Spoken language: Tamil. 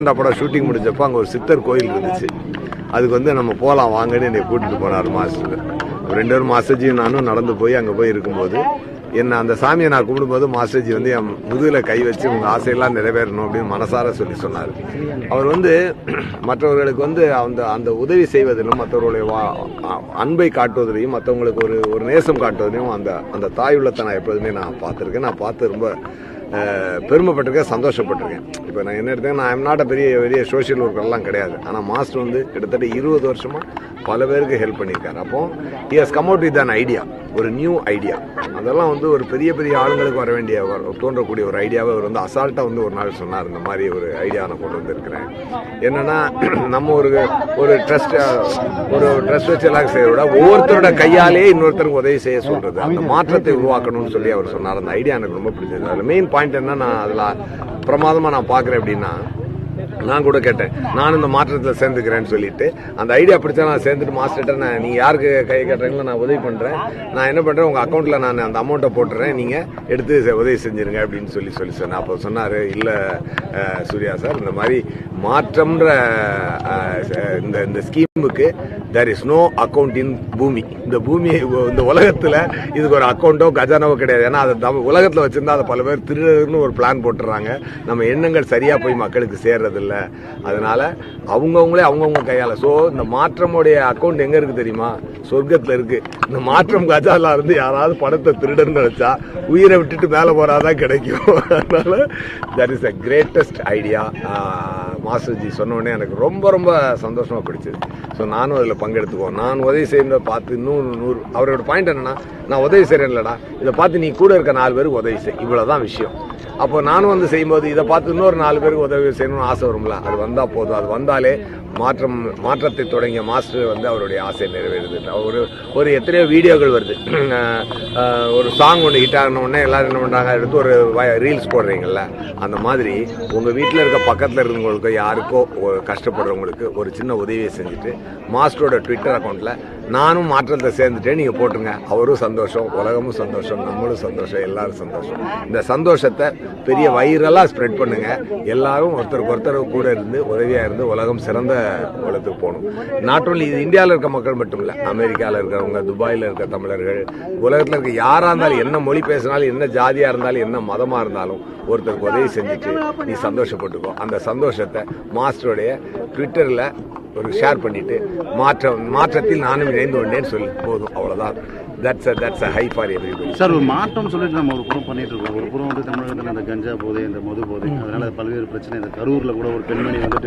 அந்த படம் ஷூட்டிங் முடிஞ்சப்போ அங்கே ஒரு சித்தர் கோயில் இருந்துச்சு. அதுக்கு வந்து நம்ம போகலாம் வாங்கன்னு என்னை கூட்டிட்டு போனார் மாஸ்டர். ரெண்டு பேரும் மாஸ்டர்ஜியும் நானும் நடந்து போய் அங்கே போய் இருக்கும்போது என்ன அந்த சாமியை நான் கும்பிடும்போது மாஸ்டர்ஜி வந்து என் முதுகில் கை வச்சு உங்கள் ஆசையெல்லாம் நிறைவேறணும் அப்படின்னு மனசார சொல்லி சொன்னார். அவர் வந்து மற்றவர்களுக்கு வந்து அந்த அந்த உதவி செய்வதிலும் மற்றவர்களுடைய வா- அன்பை காட்டுவதிலையும் மற்றவங்களுக்கு ஒரு ஒரு நேசம் காட்டுவதிலையும் அந்த அந்த தாய் உள்ளத்தை நான் எப்போதுமே நான் பார்த்துருக்கேன். நான் பார்த்து ரொம்ப பெருமைப்பட்டிருக்கேன் சந்தோஷப்பட்டிருக்கேன். இப்போ நான் என்ன எடுத்தேன் நான் ஐம் நாட் பெரிய பெரிய சோஷியல் ஒர்க்கர்லாம் கிடையாது. ஆனால் மாஸ்டர் வந்து கிட்டத்தட்ட இருபது வருஷமாக பல பேருக்கு ஹெல்ப் பண்ணியிருக்காரு. அப்போ he's come out with an idea ஒரு நியூ ஐடியா அதெல்லாம் வந்து ஒரு பெரிய பெரிய ஆளுங்களுக்கு வர வேண்டிய தோன்றக்கூடிய ஒரு ஐடியாவை அவர் வந்து அசால்ட்டாக வந்து ஒரு நாள் சொன்னார். இந்த மாதிரி ஒரு ஐடியா நான் கொண்டு வந்திருக்கிறேன். என்னென்னா நம்ம ஒரு ஒரு ட்ரஸ்ட் ஒரு ட்ரஸ்ட் வச்சு எல்லாம் செய்யறோட விட ஒவ்வொருத்தரோட கையாலே இன்னொருத்தருக்கு உதவி செய்ய சொல்கிறது அந்த மாற்றத்தை உருவாக்கணும்னு சொல்லி அவர் சொன்னார். அந்த ஐடியா எனக்கு ரொம்ப பிடிச்சது அதில் மெயின் பாயிண்ட் என்ன நான் அதில் பிரமாதமாக நான் பார்க்குறேன் அப்படின்னா நான் கூட கேட்டேன். நான் இந்த மாற்றத்தில் சேர்ந்துக்கிறேன்னு சொல்லிட்டு அந்த ஐடியா பிடிச்சா நான் சேர்ந்துட்டு மாஸ்டர்கிட்ட நான் நீங்கள் யாருக்கு கை கட்டுறீங்களோ நான் உதவி பண்ணுறேன் நான் என்ன பண்ணுறேன் உங்கள் அக்கௌண்ட்டில் நான் அந்த அமௌண்ட்டை போட்டுறேன். நீங்கள் எடுத்து உதவி செஞ்சுருங்க அப்படின்னு சொல்லி சொல்லி சொன்னேன். அப்போ சொன்னார் இல்லை சூர்யா சார் இந்த மாதிரி மாற்றம்ன்ற இந்த இந்த scheme ஸ்கீமுக்கு there is no account in Bhoomi. இந்த பூமி இந்த உலகத்தில் இதுக்கு ஒரு அக்கௌண்ட்டோ கஜானாவோ கிடையாது. ஏன்னா அதை நம்ம உலகத்தில் வச்சிருந்தா அதை பல பேர் திருடர்னு ஒரு பிளான் போட்டுறாங்க. நம்ம எண்ணங்கள் சரியாக போய் மக்களுக்கு சேர்றதில்ல. அதனால அவங்கவுங்களே அவங்கவுங்க கையால். ஸோ இந்த மாற்றமுடைய அக்கௌண்ட் எங்கே இருக்குது தெரியுமா? சொர்க்கத்தில் இருக்கு. இந்த மாற்றம் கஜாலா இருந்து யாராவது பணத்தை திருடன்னு நினைச்சா உயிரை விட்டுட்டு மேலே போறாதான் கிடைக்கும். அதனால that is a greatest idea மாஸ்டர்ஜி சொன்னோடனே எனக்கு ரொம்ப ரொம்ப சந்தோஷமா பிடிச்சது. ஸோ நானும் அதில் பங்கெடுத்துக்குவோம். நான் உதவி செய்யறத பார்த்து இன்னும் நூறு. அவரோட பாயிண்ட் என்னன்னா நான் உதவி செய்கிறேன் இதை பார்த்து நீ கூட இருக்க நாலு பேருக்கு உதவி செய். இவ்வளோதான் விஷயம். அப்போ நானும் வந்து செய்யும்போது இதை பார்த்து இன்னொரு நாலு பேருக்கு உதவி செய்யணும்னு ஆசை வரும்ல? அது வந்தால் போதும். அது வந்தாலே மாற்றம் மாற்றத்தை தொடங்கிய மாஸ்டர் வந்து அவருடைய ஆசை நிறைவேறுது ஒரு ஒரு எத்தனையோ வீடியோக்கள் வருது. ஒரு சாங் ஒன்று ஹிட் ஆகின உடனே என்ன பண்ணுறாங்க எடுத்து ஒரு ரீல்ஸ் போடுறீங்கல்ல? அந்த மாதிரி உங்கள் வீட்டில் இருக்க பக்கத்தில் இருக்கிறவங்களுக்கு யாருக்கோ கஷ்டப்படுறவங்களுக்கு ஒரு சின்ன உதவியை செஞ்சுட்டு மாஸ்டரோட ட்விட்டர் அக்கௌண்ட்டில் நானும் மாற்றத்தை சேர்ந்துட்டேன். நீங்கள் போட்டுருங்க. அவரும் சந்தோஷம் உலகமும் சந்தோஷம் நம்மளும் சந்தோஷம் எல்லாரும் சந்தோஷம். இந்த சந்தோஷத்தை பெரிய வைரலாக ஸ்ப்ரெட் பண்ணுங்க. எல்லாரும் ஒருத்தருக்கு ஒருத்தர் கூட இருந்து உதவியாக இருந்து உலகம் சிறந்த உலகத்துக்கு போகணும். நாட் ஓன்லி இது இந்தியாவில் இருக்க மக்கள் மட்டும் இல்லை அமெரிக்காவில் இருக்கிறவங்க துபாயில் இருக்க தமிழர்கள் உலகத்தில் இருக்க யாராக இருந்தாலும் என்ன மொழி பேசினாலும் என்ன ஜாதியாக இருந்தாலும் என்ன மதமாக இருந்தாலும் ஒருத்தருக்கு உதவி செஞ்சுட்டு நீ சந்தோஷப்பட்டுக்கோ. அந்த சந்தோஷத்தை மாஸ்டருடைய ட்விட்டரில் ஒரு ஷேர் பண்ணிட்டு மாற்றம் மாற்றத்தில் நானும் இணைந்து கொண்டேன்னு சொல்லி போதும் அவ்வளவுதான். That's that's a hi for everybody sir ஒரு மாற்றம் சொல்லிட்டு நம்ம ஒரு புறம் பண்ணிட்டு இருக்கோம். ஒரு புறம் வந்து தமிழகத்தில் இந்த கஞ்சா போதை இந்த மது போதை அதனால பல்வேறு பிரச்சனை. இந்த கரூர்ல கூட ஒரு பெண்மணி வந்துட்டு